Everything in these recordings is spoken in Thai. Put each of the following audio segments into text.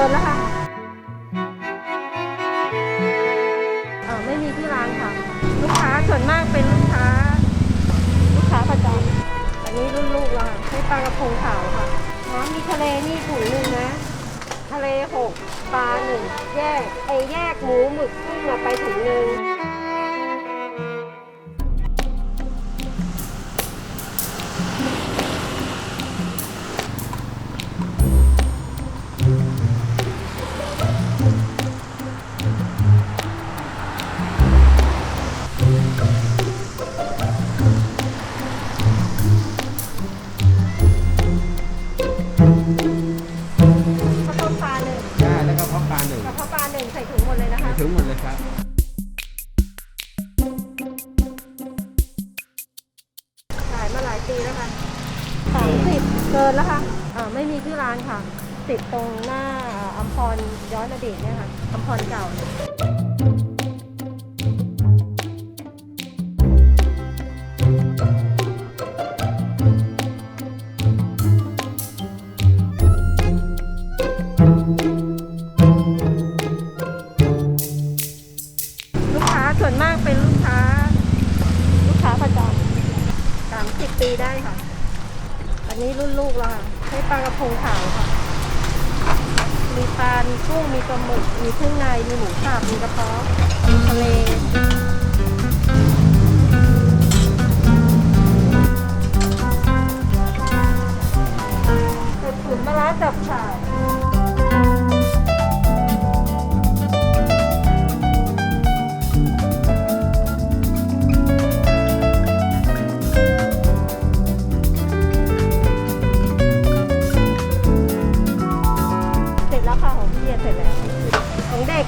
ิมนะคะไม่มีที่ร้านค่ะ ลูกค้าส่วนมากเป็นลูกค้า ลูกค้าประจำอันนี้รุ่นลูกเราค่ะให้ปลากระพงขาวค่ะน้ำมีทะเลนี่ถุงหนึ่งนะ ทะเลหกปลาหนึ่งแยกไอแยกหมูหมึกกุ้งอะไปถุงหนึ่ง ปลาหนึ่งกระเพาะปลาหนึ่งใส่ถุงหมดเลยนะคะ ถึงหมดเลยครับ ขายมาหลายปีแล้วค่ะสามสิบเกินแล้วค่ะอ่าไม่มีที่ร้านค่ะ ติดตรงหน้าอัมพรย้อนอดีตเนี่ยค่ะอัมพรเก่าลู ปีได้ค่ะ อันนี้รุ่นลูกแล้วค่ะใช้ปลากระพงขาวค่ะ มีปลา มีกุ้ง มีปลาหมึก มีเครื่องใน มีหมูสับมีกระเพาะมีทะเลเป็ดตุ๋นมะระจับฉ่าย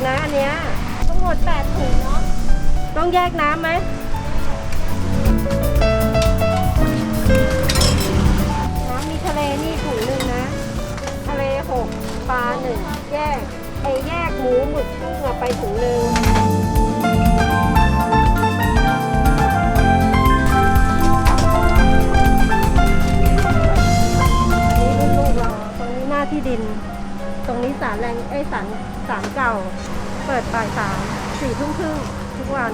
นะอันเนี้ยทั้งหมดแปดถุงเนาะต้องแยกน้ำไหมน้ำมีทะเลนี่ถุงหนึ่งนะ ทะเลหกปลาหนึ่งแยกไอแยกหมูหมึกกุ้งอะไปถุงหนึ่งอันนี้ลูกเราตรงนี้หน้าที่ดิน ตรงนี้สารแรงไอสารสารเก่า เปิดบ่ายสามสี่ทุ่มครึ่งทุกวัน